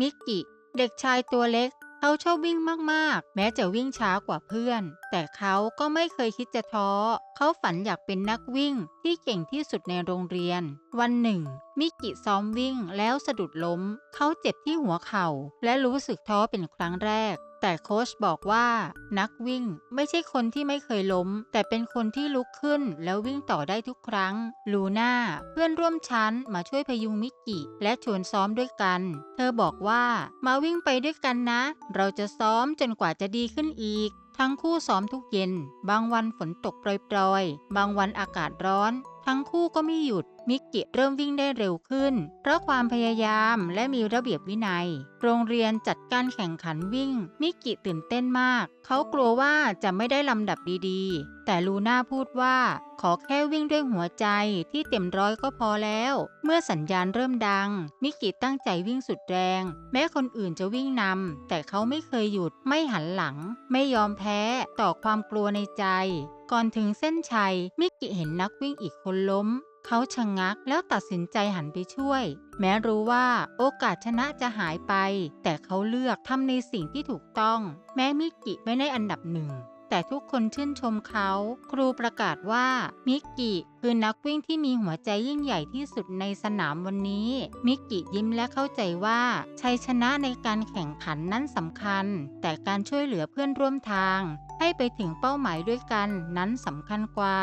มิกกิเด็กชายตัวเล็ก เขาชอบวิ่งมากๆ แม้จะวิ่งช้ากว่าเพื่อน แต่เขาก็ไม่เคยคิดจะท้อ เขาฝันอยากเป็นนักวิ่งที่เก่งที่สุดในโรงเรียน วันหนึ่ง มิกกิซ้อมวิ่งแล้วสะดุดล้ม เขาเจ็บที่หัวเข่า และรู้สึกท้อเป็นครั้งแรก แต่โค้ชบอกว่านักวิ่งไม่ใช่คนที่ไม่เคยล้ม แต่เป็นคนที่ลุกขึ้นแล้ววิ่งต่อได้ทุกครั้ง ลูน่าเพื่อนร่วมชั้นมาช่วยพยุงมิกกิและชวนซ้อมด้วยกัน เธอบอกว่ามาวิ่งไปด้วยกันนะ เราจะซ้อมจนกว่าจะดีขึ้นอีกทั้งคู่ซ้อมทุกเย็น บางวันฝนตกโปรยๆ บางวันอากาศร้อน ทั้งคู่ก็ไม่หยุด มิกกิเริ่มวิ่งได้เร็วขึ้น เพราะความพยายามและมีระเบียบวินัย โรงเรียนจัดการแข่งขันวิ่ง มิกกิตื่นเต้นมาก เขากลัวว่าจะไม่ได้ลำดับดีๆ แต่ลูน่าพูดว่า ขอแค่วิ่งด้วยหัวใจที่เต็มร้อยก็พอแล้ว เมื่อสัญญาณเริ่มดัง มิกกิตั้งใจวิ่งสุดแรง แม้คนอื่นจะวิ่งนำแต่เขาไม่เคยหยุดไม่หันหลัง ไม่ยอมแพ้ต่อความกลัวในใจ ก่อนถึงเส้นชัย มิกกิเห็นนักวิ่งอีกคนล้ม เขาชะงงักแล้วตัดสินใจหันไปช่วย แม้รู้ว่าโอกาสชนะจะหายไป แต่เขาเลือกทำในสิ่งที่ถูกต้อง แม้มิกกิไม่ได้อันดับหนึ่ง แต่ทุกคนชื่นชมเขา ครูประกาศว่า มิกกิคือนักวิ่งที่มีหัวใจยิ่งใหญ่ที่สุดในสนามวันนี้ มิกกิยิ้มและเข้าใจว่า ชัยชนะในการแข่งขันนั้นสำคัญ แต่การช่วยเหลือเพื่อนร่วมทาง ให้ไปถึงเป้าหมายด้วยกันนั้นสำคัญกว่า